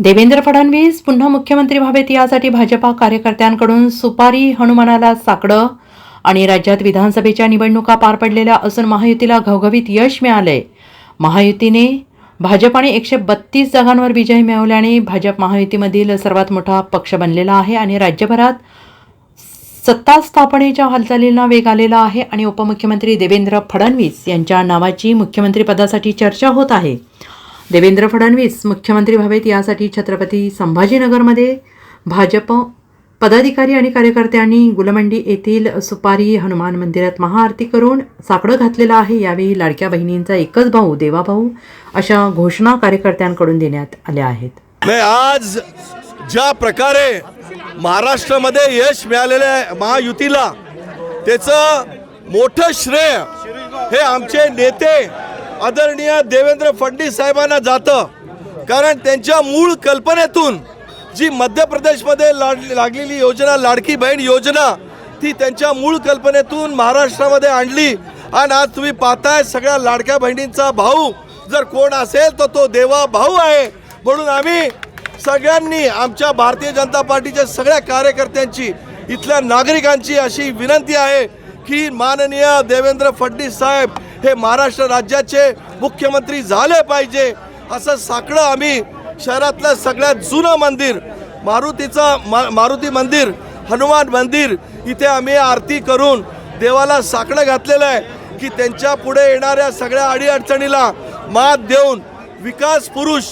देवेंद्र फडणवीस पुन्हा मुख्यमंत्री व्हावेत यासाठी भाजपा कार्यकर्त्यांकडून सुपारी हनुमानाला साकडं आणि राज्यात विधानसभेच्या निवडणुका पार पडलेल्या असून महायुतीला घवघवीत यश मिळालंय. महायुतीने भाजप आणि एकशे बत्तीस जागांवर विजय मिळवल्याने भाजप महायुतीमधील सर्वात मोठा पक्ष बनलेला आहे आणि राज्यभरात सत्ता स्थापनेच्या हालचालींना वेग आलेला आहे आणि उपमुख्यमंत्री देवेंद्र फडणवीस यांच्या नावाची मुख्यमंत्रीपदासाठी चर्चा होत आहे. देवेंद्र फडणवीस मुख्यमंत्री व्हावेत यासाठी छत्रपती संभाजीनगरमध्ये भाजप पदाधिकारी आणि कार्यकर्त्यांनी गुलमंडी येथील सुपारी हनुमान मंदिरात महाआरती करून साकडं घातलेलं आहे. यावेळी लाडक्या बहिणींचा एकच भाऊ देवाभाऊ अशा घोषणा कार्यकर्त्यांकडून देण्यात आल्या आहेत. आज ज्या प्रकारे महाराष्ट्रामध्ये यश मिळालेलं आहे महायुतीला त्याचं मोठं श्रेय हे आमचे नेते आदरणीय देवेंद्र फडणवीस साहेबांना जातं. कारण त्यांच्या मूळ कल्पनेतून जी मध्य प्रदेशमध्ये लाड लागलेली योजना लाडकी बहीण योजना ती त्यांच्या मूळ कल्पनेतून महाराष्ट्रामध्ये आणली. आणि आज तुम्ही पाहताय सगळ्या लाडक्या बहिणींचा भाऊ जर कोण असेल तर तो देवा भाऊ आहे. म्हणून आम्ही सगळ्यांनी आमच्या भारतीय जनता पार्टीच्या सगळ्या कार्यकर्त्यांची इथल्या नागरिकांची अशी विनंती आहे की माननीय देवेंद्र फडणवीस साहेब हे महाराष्ट्र राज्याचे मुख्यमंत्री झाले पाहिजे असं साकडं आम्ही शहरातलं सगळ्यात जुनं मंदिर मारुतीचं मा मारुती मंदिर हनुमान मंदिर इथे आम्ही आरती करून देवाला साकडं घातलेलं आहे की त्यांच्या पुढे येणाऱ्या सगळ्या अडीअडचणीला मात देऊन विकास पुरुष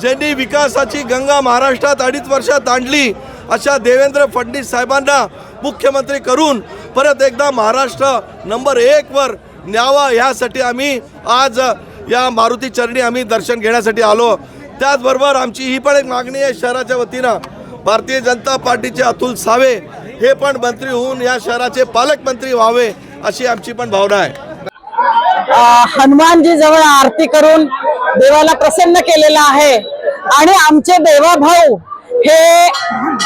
ज्यांनी विकासाची गंगा महाराष्ट्रात अडीच वर्षात आणली अशा देवेंद्र फडणवीस साहेबांना मुख्यमंत्री करून परत एकदा महाराष्ट्र नंबर एकवर न्यावा ह्यासाठी आम्ही आज या मारुती चरणी आम्ही दर्शन घेण्यासाठी आलो. त्याचबरोबर आमची ही पण एक मागणी आहे शहराच्या वतीनं. भारतीय जनता पार्टीचे अतुल सावे हे पण मंत्री होऊन या शहराचे पालकमंत्री व्हावे अशी आमची पण भावना आहे. हनुमानजी जवळ आरती करून देवाला प्रसन्न केलेला आहे. आणि आमचे देवाभाऊ हे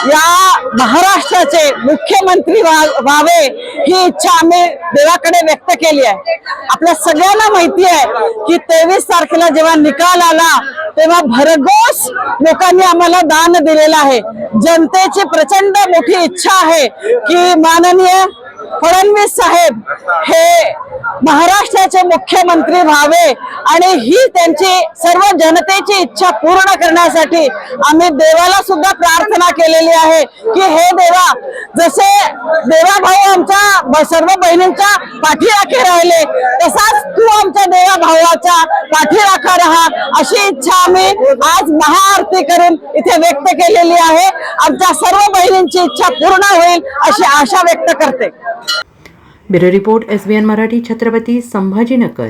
या महाराष्ट्राचे मुख्यमंत्री व्हा- व्हावे ही इच्छा आम्ही देवाकडे व्यक्त केली आहे. आपल्या सगळ्यांना माहिती आहे की तेवीस तारखेला जेव्हा निकाल आला तेव्हा भरघोस लोकांनी आम्हाला दान दिलेलं आहे. जनतेची प्रचंड मोठी इच्छा आहे की माननीय फडणवीस साहेब हे महाराष्ट्राचे मुख्यमंत्री व्हावे आणि ही त्यांची सर्व जनतेची इच्छा पूर्ण करण्यासाठी आम्ही देवाला सुद्धा प्रार्थना केलेली आहे की हे देवा जसे देवाभाऊ आमच्या सर्व बहिणींच्या पाठीराखे राहिले तसाच तू आमच्या देवा भावाच्या पाठीराखा राहा? अशी इच्छा आम्ही आज महाआरती करून इथे व्यक्त केलेली आहे. आमच्या सर्व बहिणींची इच्छा पूर्ण होईल अशी आशा व्यक्त करते. Bureau report S B N Marathi Chhatrapati Sambhajinagar.